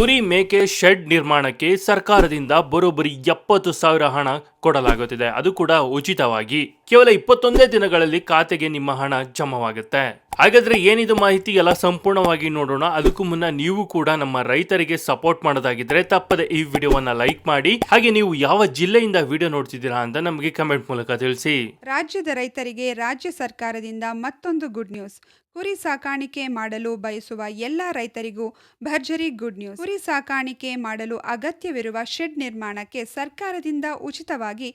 ಕುರಿ ಮೇಕೆ ಶೆಡ್ ನಿರ್ಮಾಣಕ್ಕೆ ಸರ್ಕಾರದಿಂದ ಬರೋಬ್ಬರಿ ಎಪ್ಪತ್ತು ಸಾವಿರ ಹಣ ಕೊಡಲಾಗುತ್ತಿದೆ. ಅದು ಕೂಡ ಉಚಿತವಾಗಿ. ಕೇವಲ ಇಪ್ಪತ್ತೊಂದೇ ದಿನಗಳಲ್ಲಿ ಖಾತೆಗೆ ನಿಮ್ಮ ಹಣ ಜಮವಾಗುತ್ತೆ. ಹಾಗಾದ್ರೆ ಏನಿದು ಮಾಹಿತಿ ಎಲ್ಲ ಸಂಪೂರ್ಣವಾಗಿ ನೋಡೋಣ. ಅದಕ್ಕೂ ಮುನ್ನ ನೀವು ಕೂಡ ನಮ್ಮ ರೈತರಿಗೆ ಸಪೋರ್ಟ್ ಮಾಡೋದಾಗಿದ್ರೆ ತಪ್ಪದೆ ಈ ವಿಡಿಯೋವನ್ನ ಲೈಕ್ ಮಾಡಿ. ಹಾಗೆ ನೀವು ಯಾವ ಜಿಲ್ಲೆಯಿಂದ ವಿಡಿಯೋ ನೋಡ್ತಿದ್ದೀರಾ ಅಂತ ನಮಗೆ ಕಮೆಂಟ್ ಮೂಲಕ ತಿಳಿಸಿ. ರಾಜ್ಯದ ರೈತರಿಗೆ ರಾಜ್ಯ ಸರ್ಕಾರದಿಂದ ಮತ್ತೊಂದು ಗುಡ್ ನ್ಯೂಸ್ ಕುರಿ ಸಾಕಾಣಿಕೆ ಮಾಡಲು ಬಯಸುವ ಎಲ್ಲ ರೈತರಿಗೂ ಭರ್ಜರಿ ಗುಡ್ ನ್ಯೂಸ್ ಕುರಿ ಸಾಕಾಣಿಕೆ ಮಾಡಲು ಅಗತ್ಯವಿರುವ ಶೆಡ್ ನಿರ್ಮಾಣಕ್ಕೆ ಸರ್ಕಾರದಿಂದ ಉಚಿತವಾಗಿ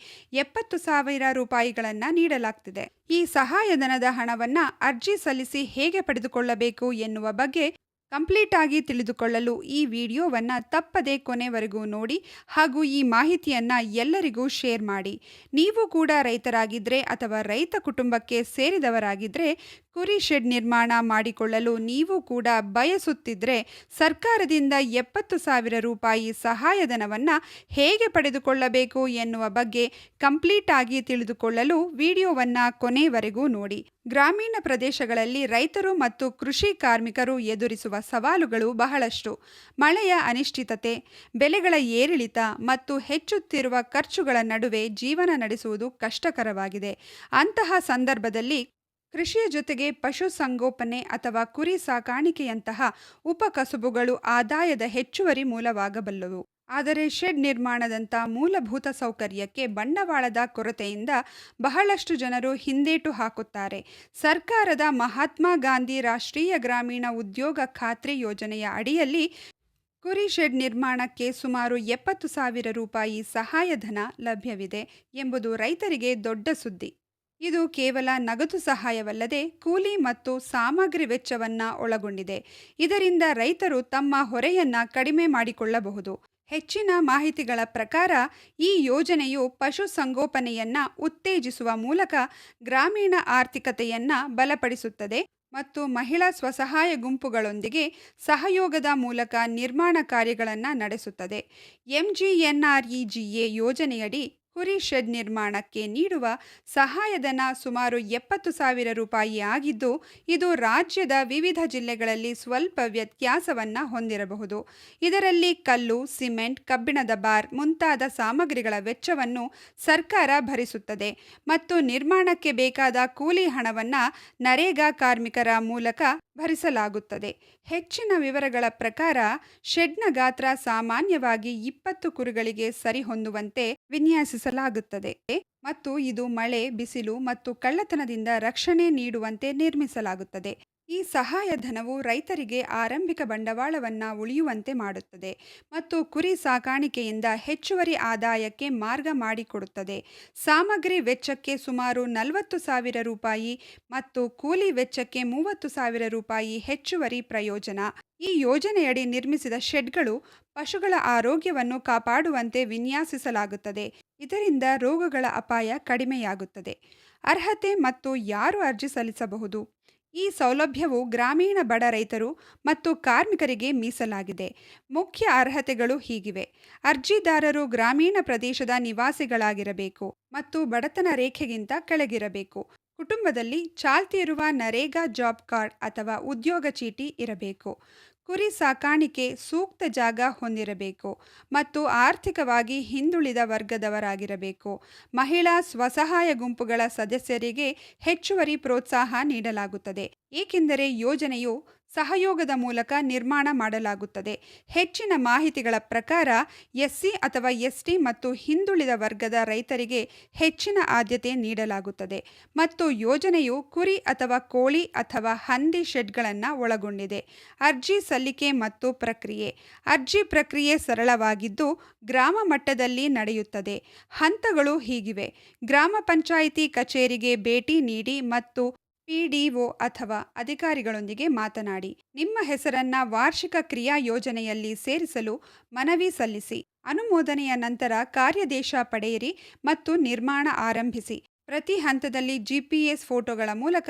ಎಪ್ಪತ್ತು ಸಾವಿರ ರೂಪಾಯಿಗಳನ್ನು ನೀಡಲಾಗ್ತಿದೆ. ಈ ಸಹಾಯಧನದ ಹಣವನ್ನ ಅರ್ಜಿ ಸಲ್ಲಿಸಿ ಹೇಗೆ ಪಡೆದುಕೊಳ್ಳಬೇಕು ಎನ್ನುವ ಬಗ್ಗೆ ಕಂಪ್ಲೀಟ್ ಆಗಿ ತಿಳಿದುಕೊಳ್ಳಲು ಈ ವಿಡಿಯೋವನ್ನ ತಪ್ಪದೆ ಕೊನೆವರೆಗೂ ನೋಡಿ ಹಾಗೂ ಈ ಮಾಹಿತಿಯನ್ನ ಎಲ್ಲರಿಗೂ ಶೇರ್ ಮಾಡಿ. ನೀವು ಕೂಡ ರೈತರಾಗಿದ್ದರೆ ಅಥವಾ ರೈತ ಕುಟುಂಬಕ್ಕೆ ಸೇರಿದವರಾಗಿದ್ರೆ ಕುರಿ ಶೆಡ್ ನಿರ್ಮಾಣ ಮಾಡಿಕೊಳ್ಳಲು ನೀವು ಕೂಡ ಬಯಸುತ್ತಿದ್ದರೆ ಸರ್ಕಾರದಿಂದ ಎಪ್ಪತ್ತು ಸಾವಿರ ರೂಪಾಯಿ ಸಹಾಯಧನವನ್ನ ಹೇಗೆ ಪಡೆದುಕೊಳ್ಳಬೇಕು ಎನ್ನುವ ಬಗ್ಗೆ ಕಂಪ್ಲೀಟ್ ಆಗಿ ತಿಳಿದುಕೊಳ್ಳಲು ವಿಡಿಯೋವನ್ನ ಕೊನೆವರೆಗೂ ನೋಡಿ. ಗ್ರಾಮೀಣ ಪ್ರದೇಶಗಳಲ್ಲಿ ರೈತರು ಮತ್ತು ಕೃಷಿ ಕಾರ್ಮಿಕರು ಎದುರಿಸುವ ಸವಾಲುಗಳು ಬಹಳಷ್ಟು. ಮಳೆಯ ಅನಿಶ್ಚಿತತೆ ಬೆಲೆಗಳ ಏರಿಳಿತ ಮತ್ತು ಹೆಚ್ಚುತ್ತಿರುವ ಖರ್ಚುಗಳ ನಡುವೆ ಜೀವನ ನಡೆಸುವುದು ಕಷ್ಟಕರವಾಗಿದೆ. ಅಂತಹ ಸಂದರ್ಭದಲ್ಲಿ ಕೃಷಿಯ ಜೊತೆಗೆ ಪಶು ಸಂಗೋಪನೆ ಅಥವಾ ಕುರಿ ಸಾಕಾಣಿಕೆಯಂತಹ ಉಪಕಸುಬುಗಳು ಆದಾಯದ ಹೆಚ್ಚುವರಿ ಮೂಲವಾಗಬಲ್ಲವು. ಆದರೆ ಶೆಡ್ ನಿರ್ಮಾಣದಂಥ ಮೂಲಭೂತ ಸೌಕರ್ಯಕ್ಕೆ ಬಂಡವಾಳದ ಕೊರತೆಯಿಂದ ಬಹಳಷ್ಟು ಜನರು ಹಿಂದೇಟು ಹಾಕುತ್ತಾರೆ. ಸರ್ಕಾರದ ಮಹಾತ್ಮ ಗಾಂಧಿ ರಾಷ್ಟ್ರೀಯ ಗ್ರಾಮೀಣ ಉದ್ಯೋಗ ಖಾತ್ರಿ ಯೋಜನೆಯ ಅಡಿಯಲ್ಲಿ ಕುರಿ ಶೆಡ್ ನಿರ್ಮಾಣಕ್ಕೆ ಸುಮಾರು ಎಪ್ಪತ್ತು ಸಾವಿರ ರೂಪಾಯಿ ಸಹಾಯಧನ ಲಭ್ಯವಿದೆ ಎಂಬುದು ರೈತರಿಗೆ ದೊಡ್ಡ ಸುದ್ದಿ. ಇದು ಕೇವಲ ನಗದು ಸಹಾಯವಲ್ಲದೆ ಕೂಲಿ ಮತ್ತು ಸಾಮಗ್ರಿ ವೆಚ್ಚವನ್ನ ಒಳಗೊಂಡಿದೆ. ಇದರಿಂದ ರೈತರು ತಮ್ಮ ಹೊರೆಯನ್ನು ಕಡಿಮೆ ಮಾಡಿಕೊಳ್ಳಬಹುದು. ಹೆಚ್ಚಿನ ಮಾಹಿತಿಗಳ ಪ್ರಕಾರ, ಈ ಯೋಜನೆಯು ಪಶುಸಂಗೋಪನೆಯನ್ನು ಉತ್ತೇಜಿಸುವ ಮೂಲಕ ಗ್ರಾಮೀಣ ಆರ್ಥಿಕತೆಯನ್ನು ಬಲಪಡಿಸುತ್ತದೆ ಮತ್ತು ಮಹಿಳಾ ಸ್ವಸಹಾಯ ಗುಂಪುಗಳೊಂದಿಗೆ ಸಹಯೋಗದ ಮೂಲಕ ನಿರ್ಮಾಣ ಕಾರ್ಯಗಳನ್ನು ನಡೆಸುತ್ತದೆ. ಎಂಜಿಎನ್ಆರ್ಇಜಿಎ ಯೋಜನೆಯಡಿ ಕುರಿ ಶೆಡ್ ನಿರ್ಮಾಣಕ್ಕೆ ನೀಡುವ ಸಹಾಯಧನ ಸುಮಾರು ಎಪ್ಪತ್ತು ಸಾವಿರ ರೂಪಾಯಿ ಆಗಿದ್ದು, ಇದು ರಾಜ್ಯದ ವಿವಿಧ ಜಿಲ್ಲೆಗಳಲ್ಲಿ ಸ್ವಲ್ಪ ವ್ಯತ್ಯಾಸವನ್ನು ಹೊಂದಿರಬಹುದು. ಇದರಲ್ಲಿ ಕಲ್ಲು, ಸಿಮೆಂಟ್, ಕಬ್ಬಿಣದ ಬಾರ್ ಮುಂತಾದ ಸಾಮಗ್ರಿಗಳ ವೆಚ್ಚವನ್ನು ಸರ್ಕಾರ ಭರಿಸುತ್ತದೆ ಮತ್ತು ನಿರ್ಮಾಣಕ್ಕೆ ಬೇಕಾದ ಕೂಲಿ ಹಣವನ್ನು ನರೇಗಾ ಕಾರ್ಮಿಕರ ಮೂಲಕ ಭರಿಸಲಾಗುತ್ತದೆ. ಹೆಚ್ಚಿನ ವಿವರಗಳ ಪ್ರಕಾರ ಶೆಡ್ನ ಗಾತ್ರ ಸಾಮಾನ್ಯವಾಗಿ ಇಪ್ಪತ್ತು ಕುರಿಗಳಿಗೆ ಸರಿಹೊಂದುವಂತೆ ವಿನ್ಯಾಸಿಸಲಾಗುತ್ತದೆ ಮತ್ತು ಇದು ಮಳೆ, ಬಿಸಿಲು ಮತ್ತು ಕಳ್ಳತನದಿಂದ ರಕ್ಷಣೆ ನೀಡುವಂತೆ ನಿರ್ಮಿಸಲಾಗುತ್ತದೆ. ಈ ಸಹಾಯಧನವು ರೈತರಿಗೆ ಆರಂಭಿಕ ಬಂಡವಾಳವನ್ನ ಉಳಿಯುವಂತೆ ಮಾಡುತ್ತದೆ ಮತ್ತು ಕುರಿ ಸಾಕಾಣಿಕೆಯಿಂದ ಹೆಚ್ಚುವರಿ ಆದಾಯಕ್ಕೆ ಮಾರ್ಗ ಮಾಡಿಕೊಡುತ್ತದೆ. ಸಾಮಗ್ರಿ ವೆಚ್ಚಕ್ಕೆ ಸುಮಾರು ನಲವತ್ತು ಸಾವಿರ ರೂಪಾಯಿ ಮತ್ತು ಕೂಲಿ ವೆಚ್ಚಕ್ಕೆ ಮೂವತ್ತು ಸಾವಿರ ರೂಪಾಯಿ ಹೆಚ್ಚುವರಿ ಪ್ರಯೋಜನ. ಈ ಯೋಜನೆಯಡಿ ನಿರ್ಮಿಸಿದ ಶೆಡ್ಗಳು ಪಶುಗಳ ಆರೋಗ್ಯವನ್ನು ಕಾಪಾಡುವಂತೆ ವಿನ್ಯಾಸಿಸಲಾಗುತ್ತದೆ. ಇದರಿಂದ ರೋಗಗಳ ಅಪಾಯ ಕಡಿಮೆಯಾಗುತ್ತದೆ. ಅರ್ಹತೆ ಮತ್ತು ಯಾರು ಅರ್ಜಿ ಸಲ್ಲಿಸಬಹುದು? ಈ ಸೌಲಭ್ಯವು ಗ್ರಾಮೀಣ ಬಡ ರೈತರು ಮತ್ತು ಕಾರ್ಮಿಕರಿಗೆ ಮೀಸಲಾಗಿದೆ. ಮುಖ್ಯ ಅರ್ಹತೆಗಳು ಹೀಗಿವೆ. ಅರ್ಜಿದಾರರು ಗ್ರಾಮೀಣ ಪ್ರದೇಶದ ನಿವಾಸಿಗಳಾಗಿರಬೇಕು ಮತ್ತು ಬಡತನ ರೇಖೆಗಿಂತ ಕೆಳಗಿರಬೇಕು. ಕುಟುಂಬದಲ್ಲಿ ಚಾಲ್ತಿಯಿರುವ ನರೇಗಾ ಜಾಬ್ ಕಾರ್ಡ್ ಅಥವಾ ಉದ್ಯೋಗ ಚೀಟಿ ಇರಬೇಕು. ಕುರಿ ಸಾಕಾಣಿಕೆ ಸೂಕ್ತ ಜಾಗ ಹೊಂದಿರಬೇಕು ಮತ್ತು ಆರ್ಥಿಕವಾಗಿ ಹಿಂದುಳಿದ ವರ್ಗದವರಾಗಿರಬೇಕು. ಮಹಿಳಾ ಸ್ವಸಹಾಯ ಗುಂಪುಗಳ ಸದಸ್ಯರಿಗೆ ಹೆಚ್ಚುವರಿ ಪ್ರೋತ್ಸಾಹ ನೀಡಲಾಗುತ್ತದೆ. ಏಕೆಂದರೆ ಯೋಜನೆಯು ಸಹಯೋಗದ ಮೂಲಕ ನಿರ್ಮಾಣ ಮಾಡಲಾಗುತ್ತದೆ. ಹೆಚ್ಚಿನ ಮಾಹಿತಿಗಳ ಪ್ರಕಾರ, ಎಸ್ಸಿ ಅಥವಾ ಎಸ್ಟಿ ಮತ್ತು ಹಿಂದುಳಿದ ವರ್ಗದ ರೈತರಿಗೆ ಹೆಚ್ಚಿನ ಆದ್ಯತೆ ನೀಡಲಾಗುತ್ತದೆ ಮತ್ತು ಯೋಜನೆಯು ಕುರಿ ಅಥವಾ ಕೋಳಿ ಅಥವಾ ಹಂದಿ ಶೆಡ್ಗಳನ್ನು ಒಳಗೊಂಡಿದೆ. ಅರ್ಜಿ ಸಲ್ಲಿಕೆ ಮತ್ತು ಪ್ರಕ್ರಿಯೆ. ಅರ್ಜಿ ಪ್ರಕ್ರಿಯೆ ಸರಳವಾಗಿದ್ದು, ಗ್ರಾಮ ಮಟ್ಟದಲ್ಲಿ ನಡೆಯುತ್ತದೆ. ಹಂತಗಳು ಹೀಗಿವೆ. ಗ್ರಾಮ ಪಂಚಾಯಿತಿ ಕಚೇರಿಗೆ ಭೇಟಿ ನೀಡಿ ಮತ್ತು ಪಿಡಿಒ ಅಥವಾ ಅಧಿಕಾರಿಗಳೊಂದಿಗೆ ಮಾತನಾಡಿ, ನಿಮ್ಮ ಹೆಸರನ್ನ ವಾರ್ಷಿಕ ಕ್ರಿಯಾ ಯೋಜನೆಯಲ್ಲಿ ಸೇರಿಸಲು ಮನವಿ ಸಲ್ಲಿಸಿ, ಅನುಮೋದನೆಯ ನಂತರ ಕಾರ್ಯದೇಶ ಪಡೆಯಿರಿ ಮತ್ತು ನಿರ್ಮಾಣ ಆರಂಭಿಸಿ. ಪ್ರತಿ ಹಂತದಲ್ಲಿ ಜಿಪಿಎಸ್ ಫೋಟೋಗಳ ಮೂಲಕ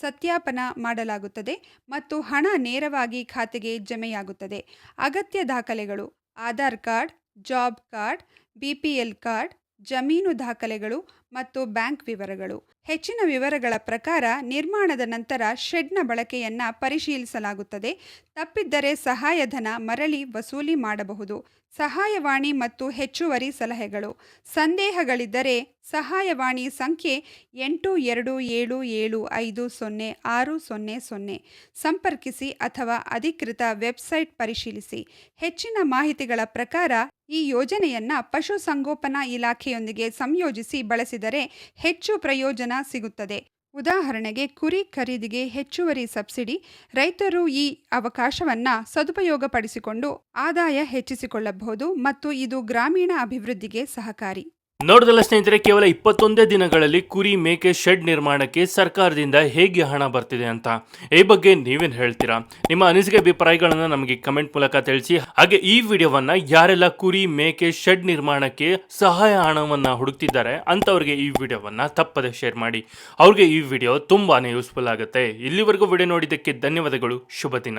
ಸತ್ಯಾಪನ ಮಾಡಲಾಗುತ್ತದೆ ಮತ್ತು ಹಣ ನೇರವಾಗಿ ಖಾತೆಗೆ ಜಮೆಯಾಗುತ್ತದೆ. ಅಗತ್ಯ ದಾಖಲೆಗಳು, Aadhaar card, job card BPL card ಜಮೀನು ದಾಖಲೆಗಳು ಮತ್ತು ಬ್ಯಾಂಕ್ ವಿವರಗಳು. ಹೆಚ್ಚಿನ ವಿವರಗಳ ಪ್ರಕಾರ ನಿರ್ಮಾಣದ ನಂತರ ಶೆಡ್ನ ಬಳಕೆಯನ್ನು ಪರಿಶೀಲಿಸಲಾಗುತ್ತದೆ. ತಪ್ಪಿದ್ದರೆ ಸಹಾಯಧನ ಮರಳಿ ವಸೂಲಿ ಮಾಡಬಹುದು. ಸಹಾಯವಾಣಿ ಮತ್ತು ಹೆಚ್ಚುವರಿ ಸಲಹೆಗಳು. ಸಂದೇಹಗಳಿದ್ದರೆ ಸಹಾಯವಾಣಿ ಸಂಖ್ಯೆ ಎಂಟು ಎರಡು ಏಳು ಏಳು ಐದು ಸೊನ್ನೆ ಆರು ಸೊನ್ನೆ ಸೊನ್ನೆ. ಸಂಪರ್ಕಿಸಿ ಅಥವಾ ಅಧಿಕೃತ ವೆಬ್ಸೈಟ್ ಪರಿಶೀಲಿಸಿ. ಹೆಚ್ಚಿನ ಮಾಹಿತಿಗಳ ಪ್ರಕಾರ ಈ ಯೋಜನೆಯನ್ನ ಪಶುಸಂಗೋಪನಾ ಇಲಾಖೆಯೊಂದಿಗೆ ಸಂಯೋಜಿಸಿ ಬಳಸಿದರೆ ಹೆಚ್ಚು ಪ್ರಯೋಜನ ಸಿಗುತ್ತದೆ. ಉದಾಹರಣೆಗೆ ಕುರಿ ಖರೀದಿಗೆ ಹೆಚ್ಚುವರಿ ಸಬ್ಸಿಡಿ, ರೈತರು ಈ ಅವಕಾಶವನ್ನ ಸದುಪಯೋಗಪಡಿಸಿಕೊಂಡು ಆದಾಯ ಹೆಚ್ಚಿಸಿಕೊಳ್ಳಬಹುದು ಮತ್ತು ಇದು ಗ್ರಾಮೀಣ ಅಭಿವೃದ್ಧಿಗೆ ಸಹಕಾರಿ. ನೋಡಿದಲ್ಲ ಸ್ನೇಹಿತರೆ, ಕೇವಲ ಇಪ್ಪತ್ತೊಂದೇ ದಿನಗಳಲ್ಲಿ ಕುರಿ ಮೇಕೆ ಶೆಡ್ ನಿರ್ಮಾಣಕ್ಕೆ ಸರ್ಕಾರದಿಂದ ಹೇಗೆ ಹಣ ಬರ್ತಿದೆ ಅಂತ ಈ ಬಗ್ಗೆ ನೀವೇನು ಹೇಳ್ತೀರಾ? ನಿಮ್ಮ ಅನಿಸಿಕೆ ಅಭಿಪ್ರಾಯಗಳನ್ನು ನಮಗೆ ಕಮೆಂಟ್ ಮೂಲಕ ತಿಳಿಸಿ. ಹಾಗೆ ಈ ವಿಡಿಯೋವನ್ನ ಯಾರೆಲ್ಲ ಕುರಿ ಮೇಕೆ ಶೆಡ್ ನಿರ್ಮಾಣಕ್ಕೆ ಸಹಾಯ ಹಣವನ್ನು ಹುಡುಕ್ತಿದ್ದಾರೆ ಅಂತವ್ರಿಗೆ ಈ ವಿಡಿಯೋವನ್ನ ತಪ್ಪದೆ ಶೇರ್ ಮಾಡಿ. ಅವ್ರಿಗೆ ಈ ವಿಡಿಯೋ ತುಂಬಾನೇ ಯೂಸ್ಫುಲ್ ಆಗುತ್ತೆ. ಇಲ್ಲಿವರೆಗೂ ವಿಡಿಯೋ ನೋಡಿದ್ದಕ್ಕೆ ಧನ್ಯವಾದಗಳು. ಶುಭ ದಿನ.